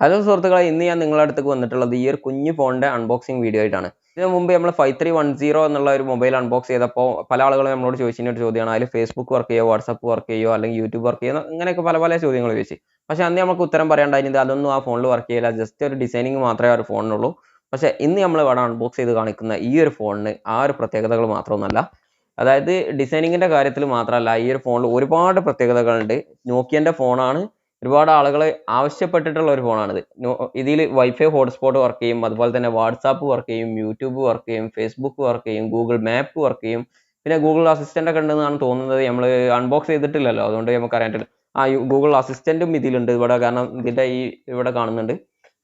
Hello സുഹൃത്തുക്കളെ ഇന്ന് ഞാൻ നിങ്ങളുടെ അടുത്തേക്ക് വന്നിട്ടുള്ളത് ഈ ഒരു കുഞ്ഞു ഫോണിന്റെ അൺബോക്സിംഗ് വീഡിയോ ആയിട്ടാണ്. ഇതിനു മുമ്പ് നമ്മൾ ഫൈവ് ത്രീ വൺ സീറോ എന്നുള്ള ഒരു മൊബൈൽ അൺബോക്സ് ചെയ്തപ്പോൾ പല ആളുകളും നമ്മളോട് ചോദിച്ചിട്ട് ചോദ്യമാണ്. അതിൽ ഫേസ്ബുക്ക് വർക്ക് ചെയ്യോ വാട്സപ്പ് വർക്ക് ചെയ്യോ അല്ലെങ്കിൽ യൂട്യൂബ് വർക്ക് ചെയ്യോ ഇങ്ങനെയൊക്കെ പല പല ചോദ്യങ്ങൾ ചോദിച്ചു. പക്ഷേ അന്ന് നമുക്ക് ഉത്തരം പറയാണ്ടായിരുന്നത് അതൊന്നും ആ ഫോണിൽ വർക്ക് ചെയ്യില്ല. ജസ്റ്റ് ഒരു ഡിസൈനിങ് മാത്രമേ ആ ഒരു ഫോണിനുള്ളൂ പക്ഷേ ഇന്ന് നമ്മൾ ഇവിടെ അൺബോക്സ് ചെയ്ത് കാണിക്കുന്ന ഈ ഒരു ഫോണിന് ആ ഒരു പ്രത്യേകതകൾ മാത്രമൊന്നുമല്ല അതായത് ഡിസൈനിങ്ങിന്റെ കാര്യത്തിൽ മാത്രമല്ല ഈ ഒരു ഫോണിൽ ഒരുപാട് പ്രത്യേകതകളുണ്ട്. നോക്കിയന്റെ ഫോണാണ് ഒരുപാട് ആളുകൾ ആവശ്യപ്പെട്ടിട്ടുള്ള ഒരു ഫോണാണിത്. ഇതിൽ വൈഫൈ ഹോട്ട്സ്പോട്ട് വർക്ക് ചെയ്യും അതുപോലെ തന്നെ വാട്സാപ്പ് വർക്ക് ചെയ്യും യൂട്യൂബ് വർക്ക് ചെയ്യും ഫേസ്ബുക്ക് വർക്ക് ചെയ്യും ഗൂഗിൾ മാപ്പ് വർക്ക് ചെയ്യും. പിന്നെ ഗൂഗിൾ അസിസ്റ്റന്റ് ഒക്കെ ഉണ്ടെന്നാണ് തോന്നുന്നത്. നമ്മൾ അൺബോക്സ് ചെയ്തിട്ടില്ലല്ലോ അതുകൊണ്ട് നമുക്ക് അറിയാൻ ആ ഗൂഗിൾ അസിസ്റ്റന്റും ഇതിലുണ്ട് ഇവിടെ കാരണം ഇതിന്റെ ഈ ഇവിടെ കാണുന്നുണ്ട്.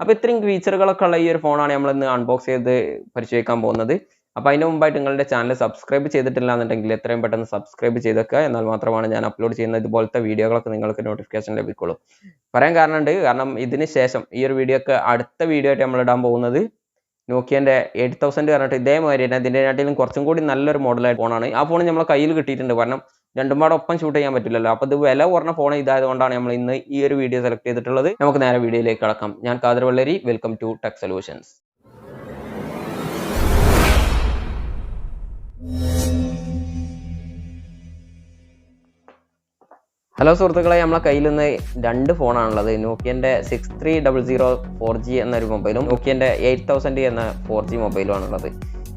അപ്പോൾ ഇത്രയും ഫീച്ചറുകളൊക്കെ ഉള്ള ഈ ഒരു ഫോണാണ് നമ്മൾ ഇന്ന് അൺബോക്സ് ചെയ്ത് പരിചയിക്കാൻ പോകുന്നത്. അപ്പോൾ അതിന് മുമ്പായിട്ട് നിങ്ങളുടെ ചാനൽ സബ്സ്ക്രൈബ് ചെയ്തിട്ടില്ല എന്നുണ്ടെങ്കിൽ എത്രയും പെട്ടെന്ന് സബ്സ്ക്രൈബ് ചെയ്തേക്കുക എന്നാൽ മാത്രമാണ് ഞാൻ അപ്ലോഡ് ചെയ്യുന്ന ഇതുപോലത്തെ വീഡിയോകളൊക്കെ നിങ്ങൾക്ക് നോട്ടിഫിക്കേഷൻ ലഭിക്കുള്ളൂ. പറയാൻ കാരണമുണ്ട് കാരണം ഇതിന് ശേഷം ഈ ഒരു വീഡിയോ ഒക്കെ അടുത്ത വീഡിയോ ആയിട്ട് നമ്മൾ ഇടാൻ പോകുന്നത് നോക്കിയന്റെ എയ്റ്റ് തൗസൻഡ് പറഞ്ഞിട്ട് ഇതേമാതിരി തന്നെ ഇതിന്റെക്കാട്ടിലും കുറച്ചും കൂടി നല്ലൊരു മോഡലായിട്ട് ഫോണാണ് ആ ഫോൺ നമ്മളെ കയ്യിൽ കിട്ടിയിട്ടുണ്ട്. കാരണം രണ്ടും പാടെ ഒപ്പം ഷൂട്ട് ചെയ്യാൻ പറ്റില്ലല്ലോ. അപ്പോൾ ഇത് വില കുറഞ്ഞ ഫോൺ ഇതായതുകൊണ്ടാണ് നമ്മൾ ഇന്ന് ഈ ഒരു വീഡിയോ സെലക്ട് ചെയ്തിട്ടുള്ളത്. നമുക്ക് നേരെ വീഡിയോയിലേക്ക് കടക്കാം. ഞാൻ Kader Vellari. Welcome to tech solutions hello സുഹൃത്തുക്കളെ നമ്മളെ കയ്യിൽ നിന്ന് രണ്ട് ഫോണാണുള്ളത്. നോക്കിയന്റെ six three double zero four G എന്നൊരു മൊബൈലും നോക്കിയന്റെ എയ്റ്റ് തൗസൻഡ് എന്ന ഫോർ ജി മൊബൈലും ആണുള്ളത്.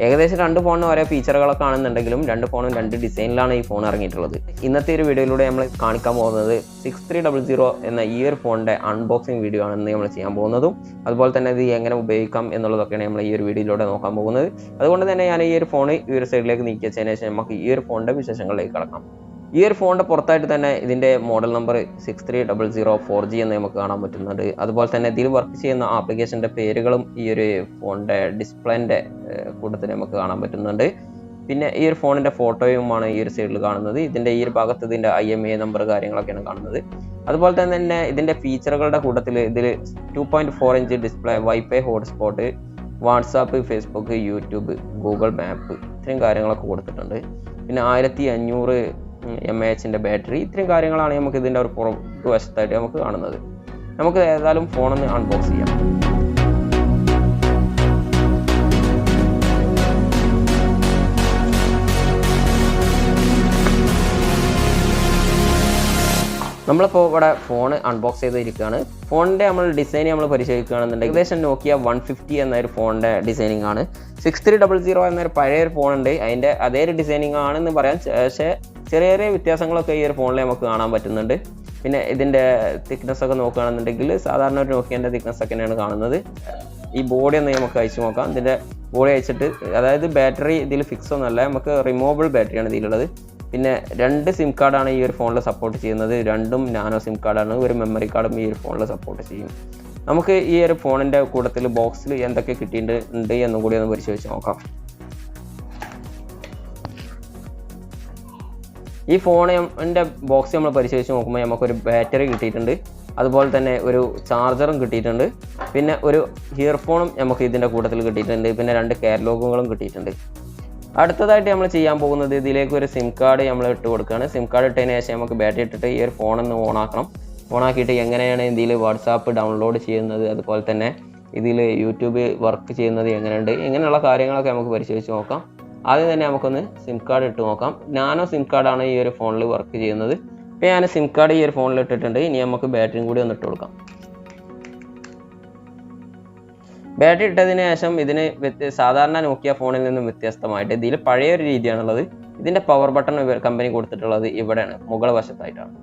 ഏകദേശം രണ്ട് ഫോണിന് ഓരോ ഫീച്ചറുകളൊക്കെ ആണെന്നുണ്ടെങ്കിലും രണ്ട് ഫോണും രണ്ട് ഡിസൈനിലാണ് ഈ ഫോൺ ഇറങ്ങിയിട്ടുള്ളത്. ഇന്നത്തെ ഒരു വീഡിയോയിലൂടെ നമ്മൾ കാണിക്കാൻ പോകുന്നത് സിക്സ് ത്രീ ഡബിൾ സീറോ എന്ന ഈ ഒരു ഫോണിന്റെ അൺബോക്സിംഗ് വീഡിയോ ആണ് നമ്മൾ ചെയ്യാൻ പോകുന്നതും അതുപോലെ തന്നെ ഇത് എങ്ങനെ ഉപയോഗിക്കാം എന്നുള്ളതൊക്കെയാണ് നമ്മൾ ഈ ഒരു വീഡിയോയിലൂടെ നോക്കാൻ പോകുന്നത്. അതുകൊണ്ട് തന്നെ ഞാൻ ഈ ഒരു ഫോൺ ഈ ഒരു സൈഡിലേക്ക് നീക്കി വെച്ചതിന് ശേഷം നമുക്ക് ഈ ഒരു ഫോണിന്റെ വിശേഷങ്ങളിലേക്ക് കടക്കാം. ഈ ഒരു ഫോണിന്റെ പുറത്തായിട്ട് തന്നെ ഇതിന്റെ model number six three double zero four G എന്ന് നമുക്ക് കാണാൻ പറ്റുന്നുണ്ട്. അതുപോലെ തന്നെ ഇതിൽ വർക്ക് ചെയ്യുന്ന ആപ്ലിക്കേഷന്റെ പേരുകളും ഈ ഒരു ഫോണിന്റെ ഡിസ്പ്ലേന്റെ കൂട്ടത്തിൽ നമുക്ക് കാണാൻ പറ്റുന്നുണ്ട്. പിന്നെ ഈ ഒരു ഫോണിന്റെ ഫോട്ടോയുമാണ് ഈ ഒരു സൈഡിൽ കാണുന്നത്. ഇതിന്റെ ഈ ഒരു ഭാഗത്ത് ഇതിന്റെ ഐ എം എ നമ്പർ കാര്യങ്ങളൊക്കെയാണ് കാണുന്നത്. അതുപോലെ തന്നെ തന്നെ ഇതിന്റെ ഫീച്ചറുകളുടെ കൂട്ടത്തിൽ ഇതിൽ two point four inch display wifi hotspot WhatsApp Facebook YouTube Google map ഇത്രയും കാര്യങ്ങളൊക്കെ കൊടുത്തിട്ടുണ്ട്. പിന്നെ ആയിരത്തി അഞ്ഞൂറ് എം എ എച്ചിന്റെ ബാറ്ററി ഇത്രയും കാര്യങ്ങളാണ് നമുക്ക് ഇതിന്റെ ഒരു പുറത്ത് വശത്തായിട്ട് നമുക്ക് കാണുന്നത്. നമുക്ക് ഏതായാലും ഫോണൊന്ന് അൺബോക്സ് ചെയ്യാം. നമ്മളിപ്പോൾ ഇവിടെ ഫോൺ അൺബോക്സ് ചെയ്തിരിക്കുകയാണ്. ഫോണിന്റെ നമ്മൾ ഡിസൈൻ നമ്മൾ പരിശോധിക്കുകയാണെന്നുണ്ടെങ്കിൽ ഏകദേശം നോക്കിയ വൺ ഫിഫ്റ്റി എന്നൊരു ഫോണിന്റെ ഡിസൈനിങ് ആണ്. സിക്സ് ത്രീ ഡബിൾ സീറോ എന്നൊരു പഴയൊരു ഫോൺ ഉണ്ട്. അതിന്റെ അതേ ഒരു ഡിസൈനിങ് ആണെന്ന് പറയാം. പക്ഷേ ചെറിയ ചെറിയ വ്യത്യാസങ്ങളൊക്കെ ഈ ഒരു ഫോണിൽ നമുക്ക് കാണാൻ പറ്റുന്നുണ്ട്. പിന്നെ ഇതിന്റെ തിക്നെസ് ഒക്കെ നോക്കുകയാണെന്നുണ്ടെങ്കിൽ സാധാരണ ഒരു നോക്കിയന്റെ തിക്നെസ് ഒക്കെ തന്നെയാണ് കാണുന്നത്. ഈ ബോഡി ഒന്ന് നമുക്ക് അയച്ചു നോക്കാം. ഇതിന്റെ ബോഡി അയച്ചിട്ട് അതായത് ബാറ്ററി ഇതിൽ ഫിക്സ് ഒന്നുമല്ല. നമുക്ക് റിമൂവബിൾ ബാറ്ററിയാണ് ഇതിലുള്ളത്. പിന്നെ രണ്ട് സിം കാർഡാണ് ഈ ഒരു ഫോണിൽ സപ്പോർട്ട് ചെയ്യുന്നത്. രണ്ടും നാനോ സിം കാർഡാണ് ഒരു മെമ്മറി കാർഡും ഈ ഒരു ഫോണിൽ സപ്പോർട്ട് ചെയ്യും. നമുക്ക് ഈ ഒരു ഫോണിന്റെ കൂട്ടത്തിൽ ബോക്സിൽ എന്തൊക്കെ കിട്ടിയിട്ടുണ്ട് എന്നും കൂടി ഒന്ന് പരിശോധിച്ച് നോക്കാം. ഈ ഫോണിന്റെ ബോക്സ് നമ്മൾ പരിശോധിച്ച് നോക്കുമ്പോൾ നമുക്കൊരു ബാറ്ററി കിട്ടിയിട്ടുണ്ട്. അതുപോലെ തന്നെ ഒരു ചാർജറും കിട്ടിയിട്ടുണ്ട്. പിന്നെ ഒരു ഇയർഫോണും നമുക്ക് ഇതിന്റെ കൂട്ടത്തിൽ കിട്ടിയിട്ടുണ്ട്. പിന്നെ രണ്ട് കാറ്റലോഗുകളും കിട്ടിയിട്ടുണ്ട്. അടുത്തതായിട്ട് നമ്മൾ ചെയ്യാൻ പോകുന്നത് ഇതിലേക്ക് ഒരു സിം കാർഡ് നമ്മൾ ഇട്ട് കൊടുക്കുകയാണ് സിം കാർഡ് ഇട്ടതിന് ശേഷം നമുക്ക് ബാറ്ററി ഇട്ടിട്ട് ഈ ഒരു ഫോണൊന്ന് ഓൺ ആക്കണം. ഓൺ ആക്കിയിട്ട് എങ്ങനെയാണ് ഇതിൽ വാട്സാപ്പ് ഡൗൺലോഡ് ചെയ്യുന്നത് അതുപോലെ തന്നെ ഇതിൽ യൂട്യൂബ് വർക്ക് ചെയ്യുന്നത് എങ്ങനെയുണ്ട് ഇങ്ങനെയുള്ള കാര്യങ്ങളൊക്കെ നമുക്ക് പരിശോധിച്ച് നോക്കാം. ആദ്യം തന്നെ നമുക്കൊന്ന് സിം കാർഡ് ഇട്ട് നോക്കാം. നാനോ സിം കാർഡാണ് ഈ ഒരു ഫോണിൽ വർക്ക് ചെയ്യുന്നത്. ഇപ്പോൾ ഞാൻ സിം കാർഡ് ഈ ഒരു ഫോണിൽ ഇട്ടിട്ടുണ്ട്. ഇനി നമുക്ക് ബാറ്ററിയും കൂടി ഒന്ന് ഇട്ട് കൊടുക്കാം. ബാറ്ററി ഇട്ടതിന് ശേഷം ഇതിന് സാധാരണ നോക്കിയ ഫോണിൽ നിന്നും വ്യത്യസ്തമായിട്ട് ഇതിൽ പഴയ ഒരു രീതിയാണുള്ളത്. ഇതിന്റെ പവർ ബട്ടൺ കമ്പനി കൊടുത്തിട്ടുള്ളത് ഇവിടെയാണ്. മുകൾ വശത്തായിട്ടാണ്.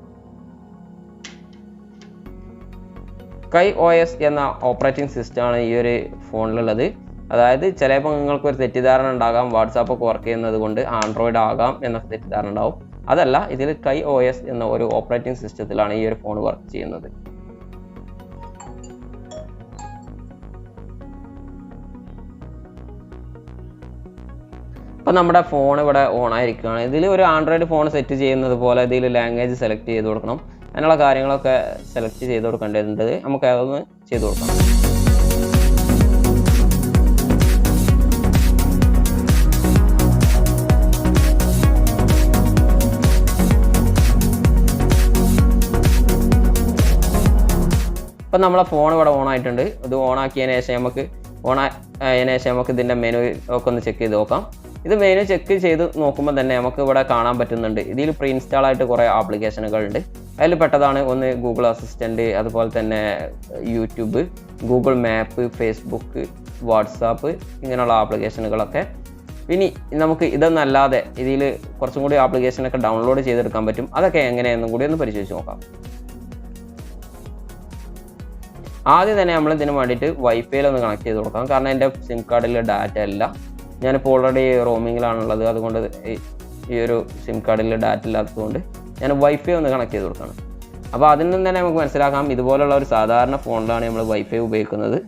കൈ ഒ എസ് എന്ന ഓപ്പറേറ്റിംഗ് സിസ്റ്റമാണ് ഈ ഒരു ഫോണിലുള്ളത് അതായത് ചിലപ്പോൾ നിങ്ങൾക്ക് ഒരു തെറ്റിദ്ധാരണ ഉണ്ടാകാം വാട്സാപ്പ് ഒക്കെ വർക്ക് ചെയ്യുന്നത് കൊണ്ട് ആൻഡ്രോയിഡ് ആകാം എന്ന തെറ്റിദ്ധാരണ ഉണ്ടാവും. അതല്ല ഇതിൽ കൈ ഒ എസ് എന്ന ഒരു ഓപ്പറേറ്റിംഗ് സിസ്റ്റത്തിലാണ് ഈ ഒരു ഫോൺ വർക്ക് ചെയ്യുന്നത്. അപ്പോൾ നമ്മുടെ ഫോൺ ഇവിടെ ഓൺ ആയിരിക്കുകയാണ്. ഇതിൽ ഒരു ആൻഡ്രോയിഡ് ഫോൺ സെറ്റ് ചെയ്യുന്നത് പോലെ ഇതിൽ ലാംഗ്വേജ് സെലക്ട് ചെയ്ത് കൊടുക്കണം. അങ്ങനെയുള്ള കാര്യങ്ങളൊക്കെ സെലക്ട് ചെയ്ത് കൊടുക്കേണ്ടതുണ്ട്. നമുക്ക് അതൊന്ന് ചെയ്ത് കൊടുക്കണം ഇപ്പം നമ്മളെ ഫോൺ ഇവിടെ ഓൺ ആയിട്ടുണ്ട്. ഇത് ഓൺ ആക്കിയതിന് ശേഷം നമുക്ക് ഓൺ ആയതിനു ശേഷം നമുക്ക് ഇതിന്റെ മെനു ഒക്കെ ഒന്ന് ചെക്ക് ചെയ്ത് നോക്കാം. ഇത് മെനു ചെക്ക് ചെയ്ത് നോക്കുമ്പോൾ തന്നെ നമുക്ക് ഇവിടെ കാണാൻ പറ്റുന്നുണ്ട്. ഇതിൽ പ്രീ ഇൻസ്റ്റാൾ ആയിട്ട് കുറേ ആപ്ലിക്കേഷനുകൾ ഉണ്ട്. അതിൽ പെട്ടതാണ് ഒന്ന് ഗൂഗിൾ അസിസ്റ്റന്റ് അതുപോലെ തന്നെ YouTube Google map Facebook WhatsApp ഇങ്ങനെയുള്ള ആപ്ലിക്കേഷനുകളൊക്കെ ഇനി നമുക്ക് ഇതൊന്നല്ലാതെ ഇതിൽ കുറച്ചും കൂടി ആപ്ലിക്കേഷനൊക്കെ ഡൗൺലോഡ് ചെയ്തെടുക്കാൻ പറ്റും. അതൊക്കെ എങ്ങനെയെന്നും കൂടി ഒന്ന് പരിശോധിച്ച് നോക്കാം. ആദ്യം തന്നെ നമ്മൾ ഇതിന് വേണ്ടിയിട്ട് വൈഫൈയിൽ ഒന്ന് കണക്ട് ചെയ്ത് കൊടുക്കാം കാരണം എന്റെ സിം കാർഡിൽ ഡാറ്റ ഇല്ല. ഞാനിപ്പോൾ ഓൾറെഡി റോമിങ്ങിലാണുള്ളത് അതുകൊണ്ട് ഈ- ഈ ഒരു സിം കാർഡിൽ ഡാറ്റ ഇല്ലാത്തതുകൊണ്ട് ഞാൻ വൈഫൈ ഒന്ന് കണക്ട് ചെയ്ത് കൊടുക്കണം. അപ്പോൾ അതിൽ നിന്ന് തന്നെ നമുക്ക് മനസ്സിലാക്കാം. ഇതുപോലുള്ള ഒരു സാധാരണ ഫോണിലാണ് നമ്മൾ വൈഫൈ ഉപയോഗിക്കുന്നത്.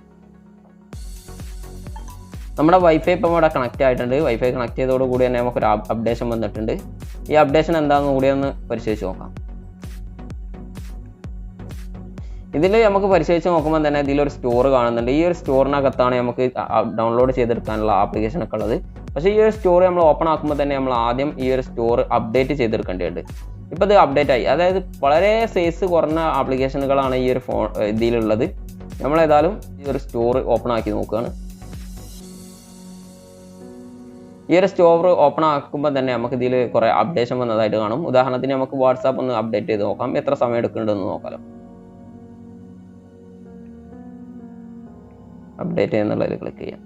നമ്മുടെ വൈഫൈ ഇപ്പം ഇവിടെ കണക്ട് ആയിട്ടുണ്ട്. വൈഫൈ കണക്ട് ചെയ്തതോടുകൂടി തന്നെ നമുക്കൊരു അപ്ഡേഷൻ വന്നിട്ടുണ്ട്. ഈ അപ്ഡേഷൻ എന്താണെന്ന് കൂടി ഒന്ന് പരിശോധിച്ച് നോക്കാം. ഇതിൽ നമുക്ക് പരിശോധിച്ച് നോക്കുമ്പോൾ തന്നെ ഇതിലൊരു സ്റ്റോർ കാണുന്നുണ്ട്. ഈ ഒരു സ്റ്റോറിനകത്താണ് നമുക്ക് ഡൗൺലോഡ് ചെയ്തെടുക്കാനുള്ള ആപ്ലിക്കേഷൻ ഒക്കെ ഉള്ളത്. പക്ഷേ ഈ ഒരു സ്റ്റോർ നമ്മൾ ഓപ്പൺ ആക്കുമ്പോൾ തന്നെ നമ്മൾ ആദ്യം ഈ ഒരു സ്റ്റോർ അപ്ഡേറ്റ് ചെയ്തെടുക്കേണ്ടതുണ്ട്. ഇപ്പോൾ ഇത് അപ്ഡേറ്റ് ആയി. അതായത് വളരെ സൈസ് കുറഞ്ഞ ആപ്ലിക്കേഷനുകളാണ് ഈ ഒരു ഫോൺ ഇതിലുള്ളത്. നമ്മൾ ഏതായാലും ഈ ഒരു സ്റ്റോർ ഓപ്പൺ ആക്കി നോക്കുകയാണ്. ഈ ഒരു സ്റ്റോർ ഓപ്പൺ ആക്കുമ്പോൾ തന്നെ നമുക്ക് ഇതിൽ കുറേ അപ്ഡേഷൻ വന്നതായിട്ട് കാണും. ഉദാഹരണത്തിന് നമുക്ക് വാട്സാപ്പ് ഒന്ന് അപ്ഡേറ്റ് ചെയ്ത് നോക്കാം. എത്ര സമയം എടുക്കുന്നുണ്ടെന്ന് നോക്കാലോ. അപ്ഡേറ്റ് എന്നുള്ളതിൽ ക്ലിക്ക് ചെയ്യാം.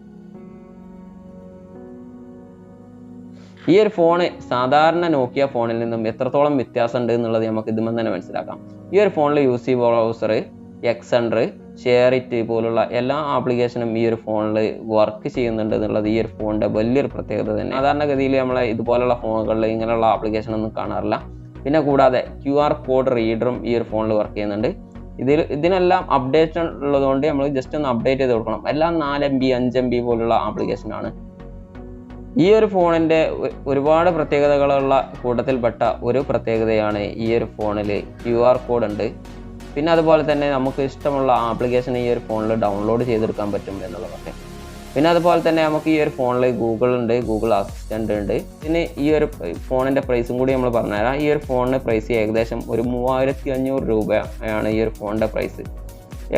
ഈ ഒരു ഫോണ് സാധാരണ നോക്കിയ ഫോണിൽ നിന്നും എത്രത്തോളം വ്യത്യാസം ഉണ്ട് എന്നുള്ളത് നമുക്ക് ഇതുമ്പോൾ തന്നെ മനസ്സിലാക്കാം. ഈ ഒരു ഫോണിൽ U C browser Xender share it പോലുള്ള എല്ലാ ആപ്ലിക്കേഷനും ഈ ഒരു ഫോണിൽ വർക്ക് ചെയ്യുന്നുണ്ട് എന്നുള്ളത് ഈ ഒരു ഫോണിന്റെ വലിയൊരു പ്രത്യേകത തന്നെ സാധാരണഗതിയിൽ നമ്മൾ ഇതുപോലുള്ള ഫോണുകളിൽ ഇങ്ങനെയുള്ള ആപ്ലിക്കേഷനൊന്നും കാണാറില്ല. പിന്നെ കൂടാതെ ക്യു ആർ കോഡ് റീഡറും ഈ ഒരു ഫോണിൽ വർക്ക് ചെയ്യുന്നുണ്ട്. ഇതിൽ ഇതിനെല്ലാം അപ്ഡേഷൻ ഉള്ളതുകൊണ്ട് നമ്മൾ ജസ്റ്റ് ഒന്ന് അപ്ഡേറ്റ് ചെയ്ത് കൊടുക്കണം. എല്ലാം നാല് എം ബി അഞ്ച് എം ബി പോലുള്ള ആപ്ലിക്കേഷനാണ് ഈ ഒരു ഫോണിന്റെ ഒരുപാട് പ്രത്യേകതകളുള്ള കൂട്ടത്തിൽപ്പെട്ട ഒരു പ്രത്യേകതയാണ് ഈ ഒരു ഫോണിൽ ക്യു ആർ കോഡ് ഉണ്ട്. പിന്നെ അതുപോലെ തന്നെ നമുക്ക് ഇഷ്ടമുള്ള ആപ്ലിക്കേഷൻ ഈ ഒരു ഫോണിൽ ഡൗൺലോഡ് ചെയ്തെടുക്കാൻ പറ്റും എന്നുള്ളതൊക്കെ. പിന്നെ അതുപോലെ തന്നെ നമുക്ക് ഈ ഒരു ഫോണിൽ ഗൂഗിൾ ഉണ്ട് ഗൂഗിൾ അസിസ്റ്റന്റ് ഉണ്ട്. പിന്നെ ഈ ഒരു ഫോണിന്റെ പ്രൈസും കൂടി നമ്മൾ പറഞ്ഞുതരാം. ഈ ഒരു ഫോണിന്റെ പ്രൈസ് ഏകദേശം ഒരു മൂവായിരത്തി അഞ്ഞൂറ് രൂപയാണ് ഈ ഒരു ഫോണിന്റെ പ്രൈസ്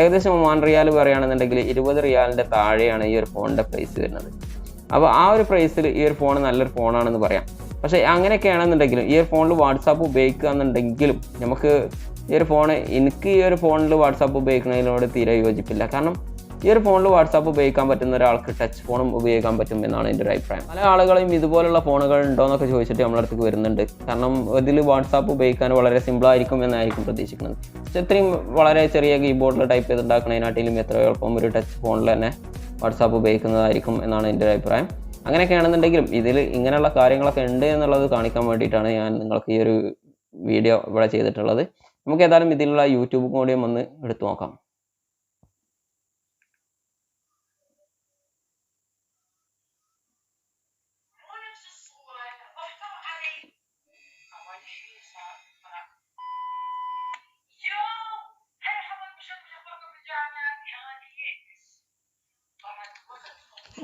ഏകദേശം ഒമാൻ റിയാൽ പറയുകയാണെന്നുണ്ടെങ്കിൽ ഇരുപത് റിയാലിന്റെ താഴെയാണ് ഈ ഒരു ഫോണിന്റെ പ്രൈസ് വരുന്നത്. അപ്പോൾ ആ ഒരു പ്രൈസിൽ ഈ ഒരു ഫോൺ നല്ലൊരു ഫോണാണെന്ന് പറയാം. പക്ഷേ അങ്ങനെയൊക്കെയാണെന്നുണ്ടെങ്കിലും ഈ ഒരു ഫോണിൽ വാട്സാപ്പ് ഉപയോഗിക്കുക എന്നുണ്ടെങ്കിലും നമുക്ക് ഈ ഒരു ഫോൺ എനിക്ക് ഈ ഒരു ഫോണിൽ വാട്സാപ്പ് ഉപയോഗിക്കുന്നതിനോട് തീരെ യോജിപ്പില്ല. കാരണം ഈ ഒരു ഫോണിൽ വാട്സാപ്പ് ഉപയോഗിക്കാൻ പറ്റുന്ന ഒരാൾക്ക് ടച്ച് ഫോണും ഉപയോഗിക്കാൻ പറ്റും എന്നാണ് എന്റെ ഒരു അഭിപ്രായം. പല ആളുകളെയും ഇതുപോലുള്ള ഫോണുകൾ ഉണ്ടോ എന്നൊക്കെ ചോദിച്ചിട്ട് നമ്മളടുത്തേക്ക് വരുന്നുണ്ട്. കാരണം ഇതിൽ വാട്സാപ്പ് ഉപയോഗിക്കാൻ വളരെ സിമ്പിളായിരിക്കും എന്നായിരിക്കും പ്രതീക്ഷിക്കുന്നത്. ഇത്രയും വളരെ ചെറിയ കീബോർഡിൽ ടൈപ്പ് ചെയ്തുണ്ടാക്കുന്നതിനാട്ടിലും എത്ര എളുപ്പം ഒരു ടച്ച് ഫോണിൽ തന്നെ വാട്സാപ്പ് ഉപയോഗിക്കുന്നതായിരിക്കും എന്നാണ് എന്റെ ഒരു അഭിപ്രായം. അങ്ങനെയൊക്കെയാണെന്നുണ്ടെങ്കിലും ഇതിൽ ഇങ്ങനെയുള്ള കാര്യങ്ങളൊക്കെ ഉണ്ട് എന്നുള്ളത് കാണിക്കാൻ വേണ്ടിയിട്ടാണ് ഞാൻ നിങ്ങൾക്ക് ഈ ഒരു വീഡിയോ ഇവിടെ ചെയ്തിട്ടുള്ളത്. നമുക്ക് ഏതായാലും ഇതിലുള്ള യൂട്യൂബ് കൂടിയും ഒന്ന് എടുത്തു നോക്കാം.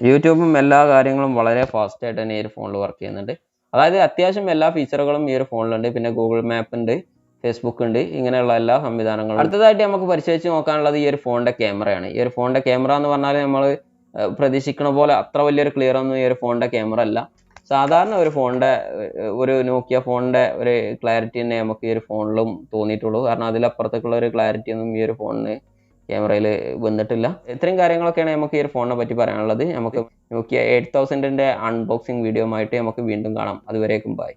യൂട്യൂബും എല്ലാ കാര്യങ്ങളും വളരെ ഫാസ്റ്റ് ആയിട്ട് തന്നെ ഈ ഒരു ഫോണിൽ വർക്ക് ചെയ്യുന്നുണ്ട്. അതായത് അത്യാവശ്യം എല്ലാ ഫീച്ചറുകളും ഈ ഒരു ഫോണിലുണ്ട് പിന്നെ ഗൂഗിൾ മാപ്പ് ഉണ്ട് ഫേസ്ബുക്ക് ഉണ്ട് ഇങ്ങനെയുള്ള എല്ലാ സംവിധാനങ്ങളും അടുത്തതായിട്ട് നമുക്ക് പരിശോധിച്ച് നോക്കാനുള്ളത് ഈ ഒരു ഫോണിന്റെ ക്യാമറയാണ് ഈ ഒരു ഫോണിന്റെ ക്യാമറ എന്ന് പറഞ്ഞാൽ നമ്മൾ പ്രതീക്ഷിക്കുന്ന പോലെ അത്ര വലിയൊരു ക്ലിയർ ഒന്നും ഈ ഒരു ഫോണിന്റെ ക്യാമറ അല്ല. സാധാരണ ഒരു ഫോണിന്റെ ഒരു നോക്കിയ ഫോണിന്റെ ഒരു ക്ലാരിറ്റി തന്നെ നമുക്ക് ഈ ഒരു ഫോണിലും തോന്നിയിട്ടുള്ളൂ. കാരണം അതിലപ്പുറത്തേക്കുള്ള ഒരു ക്ലാരിറ്റി ഒന്നും ഈ ഒരു ഫോണിന് ക്യാമറയിൽ വന്നിട്ടില്ല. ഇത്രയും കാര്യങ്ങളൊക്കെയാണ് നമുക്ക് ഈ ഒരു ഫോണിനെ പറ്റി പറയാനുള്ളത്. നമുക്ക് നോക്കിയ എയ്റ്റ് തൗസൻഡിന്റെ അൺബോക്സിംഗ് വീഡിയോ ആയിട്ട് നമുക്ക് വീണ്ടും കാണാം. അതുവരേക്കും ബൈ